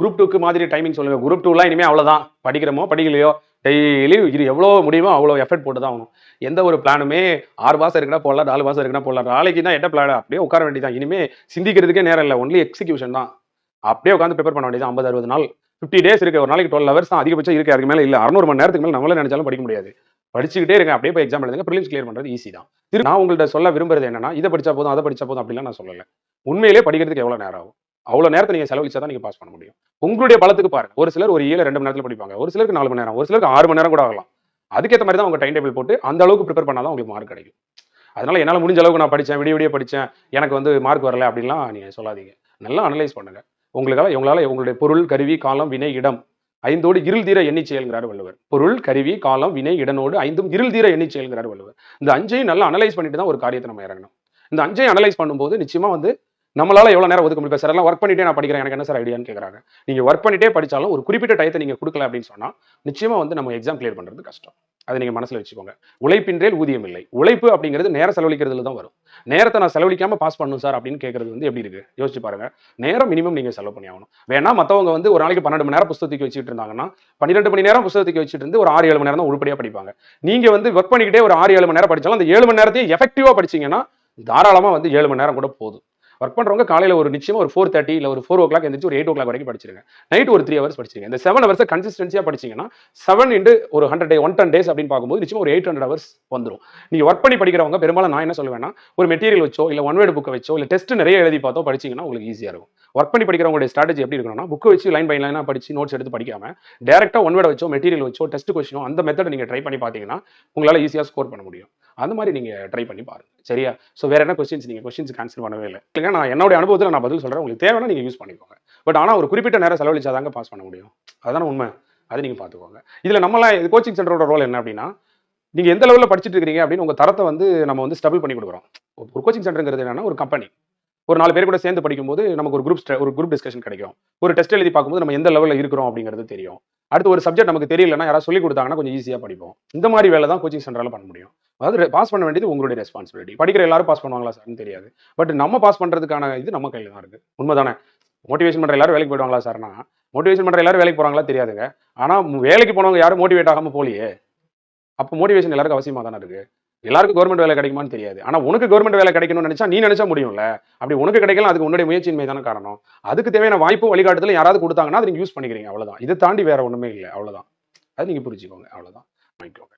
Group டூக்கு மாதிரி timing சொல்லுங்கள் குரூப் டூலாம் இனிமேல் அவ்வளோதான் படிக்கிறோமோ படிக்கலையோ டெய்லி இது எவ்வளோ முடியுமோ அவ்வளோ எஃபர்ட் போட்டு தான் ஆகணும். எந்த ஒரு பிளானுமே ஆறு மாதம் இருக்குன்னா போடலாம் நாலு மாதம் இருக்குன்னா போடலாம். நாளைக்கு தான் என்ன பிளான் அப்படியே உட்கார வேண்டியதான் இனிமேல் சிந்திக்கிறதுக்கே நேரம் இல்லை. ஒன்லி எக்ஸிக்யூஷன் தான். அப்படியே உட்காந்து ப்ரிப்பேர் பண்ண வேண்டியது ஐம்பது அறுபது நாள். ஃபிஃப்டி டேஸ் இருக்கு. ஒரு நாளைக்கு டுவெல் ஹவர்ஸ் தான் அதிகபட்சம் இருக்கு. அதுக்கு மேலே இல்லை. அறுநூறு மணி நேரத்துக்கு மேலே நம்மளே நினைச்சாலும் படிக்க முடியாது. படிச்சுக்கிட்டே இருங்க. அப்படியே போய் எக்ஸாம் எழுதுங்க. ப்ரிலிம்ஸ் கிளியர் பண்ணுறது ஈஸி தான். திரு நான் உங்கள்கிட்ட சொல்ல விரும்புறது என்னன்னா இதை படிச்சா போதும் அதை படிச்சா போதும் அப்படிலாம் நான் சொல்லலை. உண்மையிலே படிக்கிறதுக்கு எவ்வளோ நேரம் ஆகும்? அவ்வளோ நேரத்தை நீங்கள் செலவழிச்சா தான் நீங்கள் பாஸ் பண்ண முடியும். உங்களுடைய பலத்துக்கு பாருங்க. ஒரு சிலர் ஒரு ஏழு ரெண்டு மணி நேரத்தில் படிப்பாங்க. ஒரு சிலருக்கு நாலு மணி நேரம் ஒரு சிலருக்கு ஆறு மணி நேரம் கூட ஆகலாம். அதுக்கேற்ற மாதிரி தான் உங்க டைம் டேபிள் போட்டு அந்த அளவுக்கு ப்ரிப்பேர் பண்ணாதான் உங்களுக்கு மார்க் கிடைக்கும். அதனால என்னால் முடிஞ்ச அளவுக்கு நான் படித்தேன் விடிய விடிய படித்தேன் எனக்கு வந்து மார்க் வரல அப்படின்லாம் நீங்கள் சொல்லாதீங்க. நல்லா அனலைஸ் பண்ணுங்க. உங்களுக்கால உங்களால் உங்களுடைய பொருள் கருவி காலம் வினை இடம் ஐந்தோடு இருள் தீர எண்ணி செயல்கிறார் வள்ளுவர். பொருள் கருவி காலம் வினை இடனோடு ஐந்தும் இருள் தீர எண்ணி செயல்கிறார் வள்ளுவர். இந்த அஞ்சையும் நல்லா அனலைஸ் பண்ணிட்டு தான் ஒரு காரியத்தை நம்ம இறங்கணும். இந்த அஞ்சையும் அனலைஸ் பண்ணும்போது நிச்சயமா வந்து நம்மளால எவ்வளவு நேரம் ஒதுக்க முடியும்? சார் எல்லாம் ஒர்க் பண்ணிட்டே நான் படிக்கிறேன். எனக்கு என்ன சார் ஐடியான்னு கேட்குறாங்க நீங்க ஒர்க் பண்ணிட்டே படிச்சாலும் ஒரு குறிப்பிட்ட டயத்தை நீங்க கொடுக்கல அப்படின்னு சொன்னா நிச்சயமா வந்து நம்ம எக்ஸாம் கிளியர் பண்றது கஷ்டம். அதை நீங்க மனசுல வச்சுக்கோங்க. உழைப்பின்றேல் ஊதியம் இல்லை. உழைப்பு அப்படிங்கிறது நேரம் செலவழிக்கிறதுல தான் வரும். நேரத்தை நான் செலவழிக்காம பாஸ் பண்ணணும் சார் அப்படின்னு கேட்கறது வந்து எப்படி இருக்கு? யோசிச்சு பாருங்க. நேரம் மினிமம் நீங்க செலவு பண்ணி ஆகணும். வேணா மத்தவங்க வந்து ஒரு நாளைக்கு பன்னெண்டு மணி நேரம் புத்தகத்துக்கு வச்சுட்டு இருந்தாங்கன்னா பன்னிரெண்டு மணி நேரம் புத்தகத்துக்கு வச்சுட்டு இருந்து ஒரு ஆறு ஏழு மணி நேரம் தான் உருப்படியா படிப்பாங்க. நீங்க வந்து ஒர்க் பண்ணிக்கிட்டே ஒரு ஆறு ஏழு மணி நேரம் படிச்சாலும் அந்த ஏழு மணி நேரத்தையும் எஃபெக்டிவா படிச்சீங்கன்னா தாராளமா வந்து ஏழு மணி நேரம் கூட போதும். ஒர்க் பண்ணுறவங்க காலையில் ஒரு நிச்சயமாக ஒரு ஃபோர் தேர்ட்டி இல்லை ஒரு ஃபோர் ஓ கிளாக் எந்திரிச்சு ஒரு எயிட் ஓ கிளாக் வரைக்கும் படிச்சிருங்க. நைட் ஒரு த்ரீ ஹவர்ஸ் படிச்சிருங்க. இந்த செவன் ஹவர்ஸை கன்சிஸ்டன்சியாக படிச்சீங்கன்னா செவன் இன்ட்டு ஒரு hundred day one ten days அப்படின்னு பார்க்கும்போது நிச்சயம் ஒரு எயிட் ஹண்ட்ரட் ஹவர்ஸ் வந்துடும் நீங்க ஒர்க் பண்ணி படிக்கிறவங்க பெரும்பாலும் நான் என்ன சொல்லுவேன்னா ஒரு மெட்டீரியல் வச்சோ இல்லை ஒன் வேர்டு புக்கை வச்சோ இல்லை டெஸ்ட் நிறைய எழுதி பார்த்தோ படிச்சீங்கன்னா உங்களுக்கு ஈஸியாக இருக்கும். ஒர்க் பண்ணி படிக்கிறவங்களுடைய ஸ்ட்ராட்டஜி எப்படி இருக்கணும்னா புக் வச்சு லைன் பை லைனா படிச்சு நோட்ஸ் எடுத்து படிக்காம டேரெக்டாக ஒன் வேர்டு வச்சோ மெட்டீரியல் வச்சோ டெஸ்ட் கொஸ்டினோ அந்த மெத்தட் நீங்கள் ட்ரை பண்ணி பார்த்தீங்கன்னா உங்களால் ஈஸியாக ஸ்கோர் பண்ண முடியும். அந்த மாதிரி நீங்கள் ட்ரை பண்ணி பாருங்கள் சரியா? ஸோ வேற என்ன கொஸ்டின்ஸ் நீங்கள் கொஸ்டின்ஸ் ஆன்சர் பண்ணவே இல்லை. இல்லைங்க நான் என்னோட அனுபவத்தில் நான் பதில் சொல்கிறேன் உங்களுக்கு தேவைன்னா நீங்கள் யூஸ் பண்ணிக்கோங்க. பட் ஆனால் ஒரு குறிப்பிட்ட நேரம் செலவழிச்சாதாங்க பாஸ் பண்ண முடியும். அதான உண்மை? அதை நீங்கள் பார்த்துக்கோங்க. இதில் நம்மளாம் இது கோச்சிங் சென்டரோட ரோல் என்ன அப்படின்னா நீங்கள் எந்த லெவலில் படிச்சுட்டு இருக்கிறீங்க அப்படின்னு உங்கள் தரத்தை வந்து நம்ம வந்து ஸ்டபிள் பண்ணி கொடுக்குறோம். ஒரு கோச்சிங் சென்டருங்கிறது என்னன்னா ஒரு கம்பெனி ஒரு நாலு பேர் கூட சேர்ந்து படிக்கும்போது நமக்கு ஒரு குரூப் ஒரு குரூப் டிஸ்கஷன் கிடைக்கும். ஒரு டெஸ்ட் எழுதி பார்க்கும்போது நம்ம எந்த லெவலில் இருக்கிறோம் அப்படிங்கிறது தெரியும். அடுத்து ஒரு சப்ஜெக்ட் நமக்கு தெரியலன்னா யாராவது சொல்லி கொடுத்தாங்கன்னா கொஞ்சம் ஈஸியாக படிப்போம். இந்த மாதிரி வேலை தான் கோச்சிங் சென்டரால பண்ண முடியும். அதாவது பாஸ் பண்ண வேண்டியது உங்களுடைய ரெஸ்பான்சிபிலிட்டி படிக்கிற எல்லாரும் பாஸ் பண்ணுவாங்களா சார்னு தெரியாது. பட் நம்ம பாஸ் பண்றதுக்கான இது நம்ம கையில் தான் இருக்கு. உண்மைதானே? மோட்டிவேஷன் பண்ணுற எல்லாரும் வேலைக்கு போயிடுவாங்களா சார்னா மோட்டிவேஷன் பண்ணுற எல்லாரும் வேலைக்கு போகிறாங்களா தெரியாதுங்க. ஆனா வேலைக்கு போனவங்க யாரும் மோட்டிவேட் ஆகாம போலியே. அப்போ மோட்டிவேஷன் எல்லாருக்கும் அவசியமா தானே இருக்கு? எல்லாருக்கும் கவர்மெண்ட் வேலை கிடைக்குமான்னு தெரியாது. ஆனால் உனக்கு கவர்மெண்ட் வேலை கிடைக்கணும்னு நினச்சா நீ நினச்சா முடியும்ல. அப்படி உனக்கு கிடைக்கலாம் அதுக்கு உன்னுடைய முயற்சியின்மை தானே காரணம். அதுக்கு தேவையான வாய்ப்பு வழிகாட்டுதல் யாராவது கொடுத்தாங்கன்னா அதை நீங்கள் யூஸ் பண்ணிக்கிறீங்க. அவ்வளவுதான். இதை தாண்டி வேற ஒன்றுமே இல்லை. அவ்வளவுதான். அது நீங்கள் புரிஞ்சுக்கோங்க. அவ்வளோதான் வாங்கிக்கோங்க.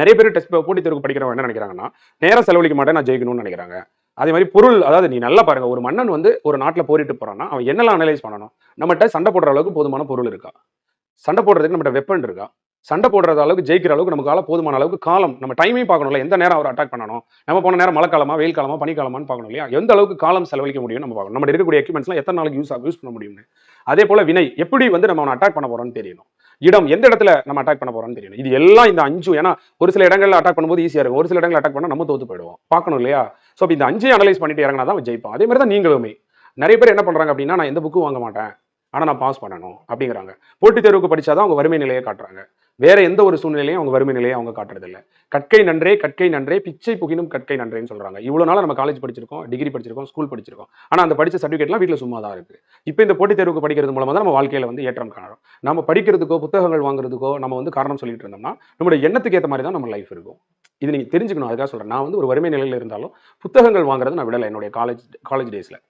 நிறைய பேர் டெஸ்ட் போட்டித் தேர்வு படிக்கிறவங்க என்ன நினைக்கிறாங்கன்னா நேரம் செலவழிக்க மாட்டேன் நான் ஜெயிக்கணும்னு நினைக்கிறாங்க. அதே மாதிரி பொருள் அதாவது நீ நல்லா பாருங்க ஒரு மன்னன் வந்து ஒரு நாட்டில் போரிட்டு போறான்னா அவன் என்னெல்லாம் அனலைஸ் பண்ணணும்? நம்மகிட்ட சண்டை போடுற அளவுக்கு போதுமான பொருள் இருக்கா? சண்டை போடுறதுக்கு நம்மகிட்ட வெப்பன் இருக்கா? சண்டை போடுறத அளவுக்கு ஜெயிக்கிற அளவுக்கு நமக்கு கால போதுமான அளவுக்கு காலம் நம்ம டைமையும் பார்க்கணும்ல எந்த நேரம் அவர் அட்டாக் பண்ணணும் நம்ம போன நேரம் மழை காலமா வெயில் காலமா பனிக்காலமான்னு பார்க்கணும் இல்லையா? எந்த அளவுக்கு காலம் செலவழிக்க முடியும் நம்ம பார்க்கணும். நம்ம இருக்கக்கூடிய எக்யூப்மெண்ட்ஸ்லாம் எத்தனை நாளைக்கு யூஸ் யூஸ் பண்ண முடியும்னு. அதே போல வினை எப்படி வந்து நம்ம அவனை அட்டாக் பண்ண போறோம்னு தெரியணும். இடம் எந்த இடத்துல நம்ம அட்டாக் பண்ண போறோம்னு தெரியணும். இது எல்லாம் இந்த அஞ்சு ஏன்னா ஒரு சில இடங்கள்ல அட்டாக் பண்ணும்போது ஈஸியா இருக்கும். ஒரு சில இடங்களில் அட்டாக் பண்ணா நம்ம தோத்து போயிடுவோம். பார்க்கணும் இல்லையா? ஸோ இந்த அஞ்சையும் அனலைஸ் பண்ணிட்டு இறங்கினா தான் ஜெயிப்போம் அதே மாதிரி தான் நீங்களுமே. நிறைய பேர் என்ன பண்றாங்க அப்படின்னா நான் எந்த புக்கும் வாங்க மாட்டேன். ஆனா நான் பாஸ் பண்ணணும் அப்படிங்கிறாங்க. போட்டித் தேர்வுக்கு படிச்சாதான் அவங்க வறுமை நிலையை காட்டுறாங்க. வேற எந்த ஒரு சூழ்நிலையும் அவங்க வறுமை நிலையை அவங்க காட்டுறதில்ல. கற்கை நன்றே கற்கை நன்றே பிச்சை புகினும் கற்கை நன்றேன்னு சொல்றாங்க. இவ்வளோ நாள் நம்ம காலேஜ் படிச்சிருக்கோம் டிகிரி படிச்சிருக்கோம் ஸ்கூல் படிச்சிருக்கோம். ஆனால் அந்த படித்த சர்டிஃபிகேட்லாம் வீட்டில் சும்மா தான் இருக்கு. இப்போ இந்த போட்டித் தேர்வுக்கு படிக்கிறது மூலமாக தான் நம்ம வாழ்க்கையில் வந்து ஏற்றம் காணும் நம்ம படிக்கிறதுக்கோ புத்தகங்கள் வாங்குறதுக்கோ நம்ம வந்து காரணம் சொல்லிட்டு இருந்தோம்னா நம்மளுடைய எண்ணத்துக்கு ஏற்ற மாதிரி தான் நம்ம லைஃப் இருக்கும். இது நீங்கள் தெரிஞ்சுக்கணும் அதுக்காக சொல்கிறேன் நான் வந்து ஒரு வறுமை நிலையில் இருந்தாலும் புத்தகங்கள் வாங்குறது நான் விடலை என்னுடைய காலேஜ் காலேஜ் டேஸில்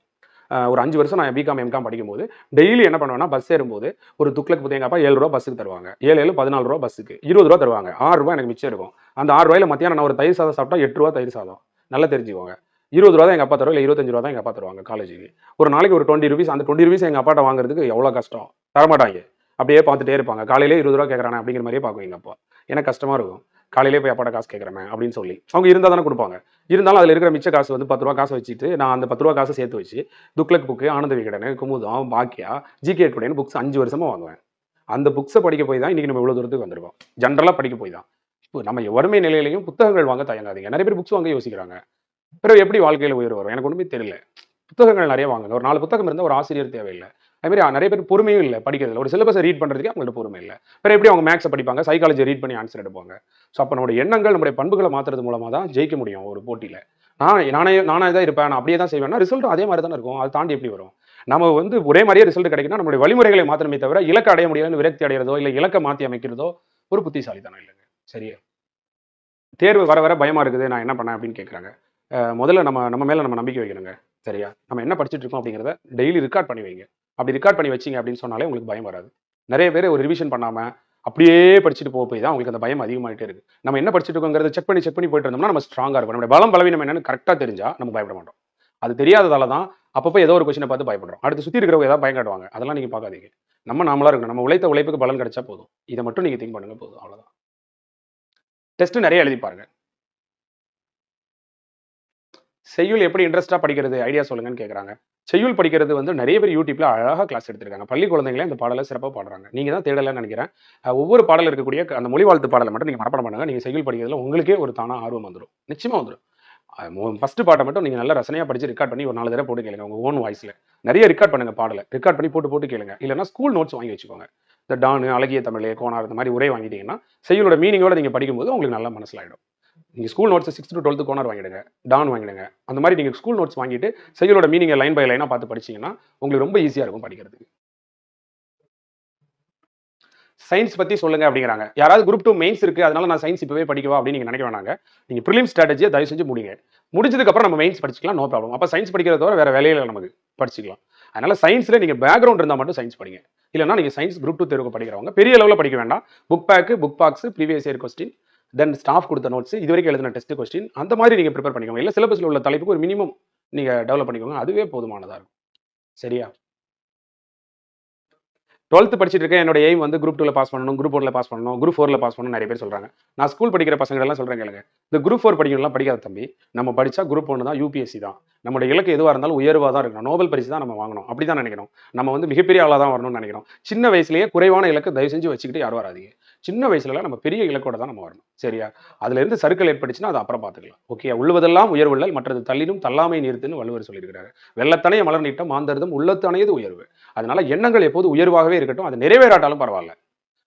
ஒரு அஞ்சு வருஷம் நான் பிகாம் எம்காம் படிக்கும்போது டெய்லி என்ன பண்ணுவேன்னா பஸ் ஏறும்போது ஒரு துக்ளக் எங்கள் அப்பா ஏழு ரூபா பஸ்ஸுக்கு தருவாங்க. ஏழு ஏழு பதினாலு ரூபா பஸ்ஸுக்கு இருபது ரூபா தருவாங்க. ஆறு ரூபா எனக்கு மிச்சம் இருக்கும். அந்த ஆறு ரூபாயில மத்தியானம் நான் ஒரு தயிர் சாதம் சாப்பிட்டா எட்டு ரூபா தயிர் சாதம். நல்லா தெரிஞ்சுக்கோங்க. இருபது ரூபா தான் எங்கள் அப்பா தருவா இல்லை இருபத்தஞ்சு ரூபா தான் எங்கள் அப்பா தருவாங்க காலேஜுக்கு ஒரு நாளைக்கு ஒரு டுவெண்ட்டி ருபீஸ் அந்த டுவெண்ட்டி ருபீஸ் எங்கள் அப்பாட்ட வாங்குறதுக்கு எவ்வளோ கஷ்டம்? தரமாட்டாங்க. அப்படியே பார்த்துட்டே இருப்பாங்க. காலையிலே இருபது ரூபா கேட்குறானே அப்படிங்கிற மாதிரியே பார்க்கும் எங்கள் அப்பா. எனக்கு கஷ்டமாக இருக்கும். காலையிலே போய் அப்பாட்ட காசு கேட்குறேன் அப்படின்னு சொல்லி. அவங்க இருந்தால் தானே கொடுப்பாங்க. இருந்தாலும் அதில் இருக்கிற மிச்ச காசு வந்து பத்து ரூபா காசை வச்சுட்டு நான் அந்த பத்து ரூபா காசை சேர்த்து வச்சு துக்ளக் புக்கு ஆனந்த விகடனு குமுதம் பாக்கியா ஜிகே குடையன் புக்ஸ் அஞ்சு வருஷமா வாங்குவேன். அந்த புக்ஸை படிக்க போய் தான் இன்னைக்கு நம்ம இவ்வளோ தூரத்துக்கு வந்திருக்கோம். ஜென்ரலாக படிக்க போய் தான். இப்போ நம்ம வறுமை நிலையிலையும் புத்தகங்கள் வாங்க தயங்காதீங்க. நிறைய பேர் புக்ஸ் வாங்க யோசிக்கிறாங்க. பிறகு எப்படி வாழ்க்கையில் உயர் வரும்? எனக்கு ஒன்றுமே தெரியல. புத்தகங்கள் நிறைய வாங்குங்க. ஒரு நாலு புத்தகம் இருந்தால் ஒரு ஆசிரியர் தேவையில்லை. அதுமாதிரி நிறைய பேர் பொறுமையும் இல்லை படிக்கிறதுல. ஒரு சிலபஸை ரீட் பண்ணுறதுக்கு அவங்கள்ட்ட பொறுமை இல்லை. பிறகு எப்படி அவங்க மேக்ஸை படிப்பாங்க? சைக்காலஜி ரீட் பண்ணி ஆன்சர் எடுப்பாங்க. ஸோ அப்போ நம்மளுடைய எண்ணங்கள் நம்முடைய பண்புகளை மாற்றுறது மூலமாக தான் ஜெயிக்க முடியும் ஒரு போட்டியில். நான் நானே நானே தான் இருப்பேன். நான் அப்படியே தான் செய்வேன்னா ரிசல்ட்டும் அதே மாதிரி தானே இருக்கும். அதை தாண்டி எப்படி வரும்? நம்ம வந்து ஒரே மாதிரியே ரிசல்ட் கிடைக்குன்னா நம்மளுடைய வழிமுறைகளை மாற்றணுமே தவிர இலக்கு அடைய முடியலன்னு விரக்தி அடைகிறதோ இல்லை இலக்கை மாற்றி அமைக்கிறதோ ஒரு புத்திசாலித்தனம் இல்லைங்க. சரியா? தேர்வு வர வர பயமா இருக்குது. நான் என்ன பண்ணேன் அப்படின்னு கேட்குறாங்க முதல்ல நம்ம நம்ம மேலே நம்ம நம்பிக்கை வைக்கணுங்க. சரியா? நம்ம என்ன படிச்சுட்டு இருக்கோம் அப்படிங்கிறத டெய்லி ரெக்கார்ட் பண்ணி வைங்க. அப்படி ரெக்கார்ட் பண்ணி வச்சிங்க அப்படின்னு சொன்னாலே உங்களுக்கு பயம் வராது. நிறைய பேர் ஒரு ரிவிஷன் பண்ணாமல் அப்படியே படிச்சுட்டு போக போய் தான் உங்களுக்கு அந்த பயம் அதிகமாகிட்டே இருக்கு. நம்ம என்ன படிச்சுட்டு இருக்கோங்கிறத செக் பண்ணி செக் பண்ணி போயிட்டு இருந்தோம்னா நம்ம ஸ்ட்ராங்காக இருக்கும். நம்மளுடைய பலம் பலவீனம் என்னன்னு கரெக்டாக தெரிஞ்சா நம்ம பயப்பட மாட்டோம். அது தெரியாததால தான் அப்பப்போ ஏதோ ஒரு கொஸ்டினை பார்த்து பயப்படுறோம். அடுத்து சுற்றி இருக்கிறவங்க ஏதாவது பயம் காட்டுவாங்க. அதெல்லாம் நீங்கள் பார்க்காதீங்க. நம்ம நாமளாக இருக்கணும். நம்ம உழைத்த உழைப்புக்கு பலன் கிடைச்சா போதும். இதை மட்டும் நீங்கள் திங்க் பண்ணுங்க போதும். அவ்வளோதான் டெஸ்ட்டு நிறைய எழுதி பாருங்க. செய்யுள் எப்படி இன்ட்ரெஸ்டாக படிக்கிறது? ஐடியா சொல்லுங்கன்னு கேட்குறாங்க செய்யுள் படிக்கிறது வந்து நிறைய பேர் யூடியூப்ல அழகாக கிளாஸ் எடுத்திருக்காங்க. பள்ளி குழந்தைங்களே இந்த பாடலை சிறப்பாக பாடுறாங்க. நீங்கள் தான் தேடலன்னு நினைக்கிறேன். ஒவ்வொரு பாடல் இருக்கக்கூடிய அந்த மொழி வாழ்த்து பாடலை மட்டும் நீங்கள் மனப்பாடம் பண்ணுங்க. நீங்கள் செய்யுள் படிக்கிறதுல உங்களுக்கே ஒரு தானாக ஆர்வம் வந்துடும் நிச்சயமாக வந்துடும் ஃபஸ்ட்டு பாட்டை மட்டும் நீங்கள் நல்லா ரசனையாக படித்து ரெக்கார்ட் பண்ணி ஒரு நாலு தடவை போட்டு கேளுங்க. உங்கள் ஓன் வாய்ஸில் நிறைய ரெக்கார்ட் பண்ணுங்க பாடலை. ரெக்கார்ட் பண்ணி போட்டு போட்டு கேளுங்க. இல்லைன்னா ஸ்கூல் நோட்ஸ் வாங்கி வச்சுக்கோங்க. இந்த டானு அழகிய தமிழ் கோனார் இந்த மாதிரி உரை வாங்கிட்டீங்கன்னா செய்யுளோட மீனிங்கோட நீங்கள் படிக்கும்போது உங்களுக்கு நல்லா மனசிலாயிடும் நீங்கள் school notes sixth to twelfth Konar வாங்கிடுங்க. டான் வாங்கிடுங்க. அந்த மாதிரி நீங்கள் ஸ்கூல் நோட்ஸ் வாங்கிட்டு செய்யுளோட மீனிங்கை லைன் பை லைனாக பார்த்து படிச்சீங்கன்னா உங்களுக்கு ரொம்ப ஈஸியாக இருக்கும் படிக்கிறதுக்கு. சயின்ஸ் பற்றி சொல்லுங்க அப்படிங்கிறாங்க. யாராவது குரூப் டூ மெயின்ஸ் இருக்குது அதனால நான் சயின்ஸ் இப்போவே படிக்கவா அப்படின்னு நீங்கள் நினைக்க வேணாங்க. நீங்கள் ப்ரிலிம் ஸ்ட்ராட்டஜியை தயவு செஞ்சு முடிங்க. முடிஞ்சதுக்கப்புறம் நம்ம மெயின்ஸ் படிச்சிக்கலாம் நோ ப்ராப்ளம் அப்போ சயின்ஸ் படிக்கிறத தவிர வேற வேலையில் நமக்கு படிச்சுக்கலாம். அதனால் சயின்ஸில் நீங்கள் பேக்ரவுண்ட் இருந்தால் மட்டும் சயின்ஸ் படிங்க. இல்லைன்னா நீங்கள் சயின்ஸ் குரூப் டூ தேர்வுக்கு படிக்கிறவங்க பெரிய லெவலில் படிக்க வேண்டாம். Book back book backs previous year question then staff கொடுத்த நோட்ஸ் இது வரைக்கும் எழுதின டெஸ்ட் கொஸ்டின் அந்த மாதிரி நீங்கள் ப்ரிப்பேர் பண்ணிக்கோங்க. இல்லை சிலபஸில் உள்ள தலைப்புக்கு ஒரு மினிமம் நீங்கள் டெவலப் பண்ணிக்கோங்க. அதுவே போதுமானதாக இருக்கும். சரியா? டுவெல்த் படிச்சுட்டு இருக்கேன். என்னோட எய்ம் வந்து குரூப் டூவில் பாஸ் பண்ணணும் குரூப் ஃபோர்ல பாஸ் பண்ணணும் குரூப் ஃபோரில் பாஸ் பண்ணணும் நிறைய பேர் சொல்கிறாங்க நான் ஸ்கூல் படிக்கிற பசங்களெல்லாம் சொல்கிறேன் கேளுங்க. இந்த குரூப் ஃபோர் படிக்கணும்லாம் படிக்காத தம்பி. நம்ம படித்தா குரூப் ஒன்று தான் யூபிஎஸ்சி தான். நம்மளோட இலக்கு எதுவாக இருந்தாலும் உயர்வாக தான் இருக்கணும். நோபல் பரிசு தான் நம்ம வாங்கணும். அப்படி தான் நினைக்கணும் நம்ம வந்து மிகப்பெரிய ஆளாக தான் வரணும்னு நினைக்கிறோம். சின்ன வயசுலேயே குறைவான இலக்கு தயவு செஞ்சு வச்சுக்கிட்டு யாரும் வராதீங்க. சின்ன வயசுல நம்ம பெரிய இலக்கோட தான் நம்ம வரணும். சரியா? அதுல இருந்து சர்க்கிள் ஏற்பட்டுச்சுன்னா அது அப்புறம் பார்த்துக்கலாம். ஓகே உள்ளுவதெல்லாம் உயர்வுள்ளல் மற்றது தள்ளினும் தள்ளாமை நிறுத்துன்னு வள்ளுவர் சொல்லியிருக்கிறாரு. வெள்ளத்தனைய மலர் நீட்டம் மாந்தருதும் உள்ளத்தனையது உயர்வு. அதனால எண்ணங்கள் எப்போது உயர்வாகவே இருக்கட்டும் அது நிறைவேறாட்டாலும் பரவாயில்ல.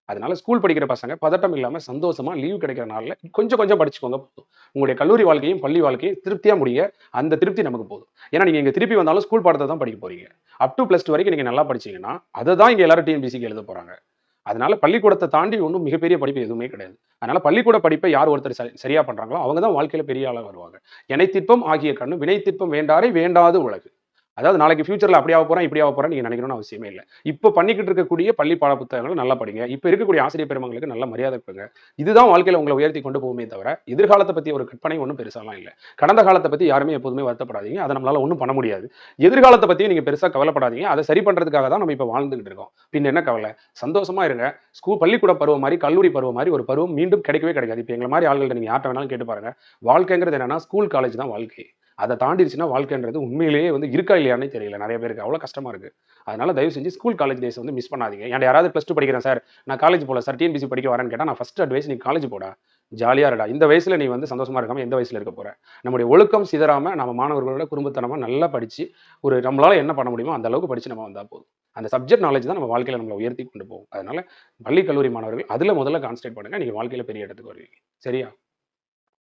அதனால ஸ்கூல் படிக்கிற பசங்க பதட்டம் இல்லாம சந்தோஷமா லீவ் கிடைக்கிற நாள்ல கொஞ்சம் கொஞ்சம் படிச்சுக்கோங்க போதும். உங்களுடைய கல்லூரி வாழ்க்கையும் பள்ளி வாழ்க்கையும் திருப்தியா முடிய அந்த திருப்தி நமக்கு போதும். ஏன்னா நீங்க இங்க திருப்பி வந்தாலும் ஸ்கூல் பாடத்தை தான் படிக்க போறீங்க. அப் டு பிளஸ் டூ வரைக்கும் நீங்க நல்லா படிச்சீங்கன்னா அதை தான் இங்க எல்லாரும் டிஎன்பிசிக்கு எழுத போறாங்க. அதனால பள்ளிக்கூடத்தை தாண்டி ஒன்றும் மிகப்பெரிய படிப்பு எதுவுமே கிடையாது. அதனால பள்ளிக்கூட படிப்பை யார் ஒருத்தர் சரியா பண்றாங்களோ அவங்க தான் வாழ்க்கையில பெரிய ஆளாக வருவாங்க. இணைத்திற்பம் ஆகிய கண்ணு வினைத்திற்பம் வேண்டாரை வேண்டாது உலகு. அதாவது நாளைக்கு ஃபியூச்சர்ல அப்படி ஆக போறேன் இப்படி ஆக போறேன் நீங்க நினைக்கணும்னு அவசியமே இல்லை. இப்போ பண்ணிக்கிட்டு இருக்கக்கூடிய பள்ளி பாட புத்தகங்களை நல்லா படிங்க. இப்போ இருக்கக்கூடிய ஆசிரியர் பெருமங்களுக்கு நல்ல மரியாதை கொடுங்க. இதுதான் வாழ்க்கையில உங்களை உயர்த்தி கொண்டு போகுமே தவிர எதிர்காலத்தை பத்தி ஒரு கற்பனை ஒன்றும் பெருசாலாம் இல்லை. கடந்த காலத்தை பத்தி யாருமே எப்போதுமே வருத்தப்படாதீங்க. அதை நம்மளால ஒன்றும் பண்ண முடியாது. எதிர்காலத்தை பற்றி நீங்க பெருசா கவலைப்படாதீங்க. அதை சரி பண்றதுக்காக தான் நம்ம இப்போ வாழ்ந்துகிட்டு இருக்கோம். பின் என்ன கவலை? சந்தோஷமா இருங்க. ஸ்கூல் பள்ளிக்கூட பருவம் மாதிரி கல்லூரி பருவம் மாதிரி ஒரு பருவம் மீண்டும் கிடைக்கவே கிடைக்காது. இப்போ எங்களை மாதிரி ஆள்கள் நீங்க யார்ட்ட வேணாலும் கேட்டு பாருங்க. வாழ்க்கைங்கிறது என்னன்னா ஸ்கூல் காலேஜ் தான் வாழ்க்கை. அதை தாண்டிடுச்சுன்னா வாழ்க்கைன்றது உண்மையிலேயே வந்து இருக்கா இல்லையானே தெரியல. நிறைய பேருக்கு அவ்வளோ கஷ்டமாக இருக்குது அதனால தயவு செஞ்சு ஸ்கூல் காலேஜ் டேஸ் வந்து மிஸ் பண்ணாதீங்க. ஏன் யாராவது ப்ளஸ் டூ படிக்கிறேன் சார் நான் காலேஜ் போல சார் டிஎன்பிசி படிக்க வரேன்னு கேட்டால் நான் ஃபஸ்ட் அட்வைஸ் நீ காலேஜ் போடா. ஜாலியாக இருடா. இந்த வயசில் நீ வந்து சந்தோஷமாக இருக்காமல் எந்த வயசில் இருக்க போற? நம்முடைய ஒழுக்கம் சிதறாமல் நம்ம மாணவர்களோட குடும்பத்தனமாக நல்லா படித்து ஒரு நம்மளால் என்ன பண்ண முடியுமோ அந்த அளவுக்கு படித்து நம்ம வந்தால் போதும். அந்த சப்ஜெக்ட் நாலேஜ் தான் நம்ம வாழ்க்கையில் நம்மளை உயர்த்தி கொண்டு போகும். அதனால் பள்ளி கல்லூரி மாணவர்கள் அதில் முதல்ல கான்சன்ட்ரேட் பண்ணுங்கள் நீங்கள் வாழ்க்கையில் பெரிய இடத்துக்கு வருவீங்க. சரியா?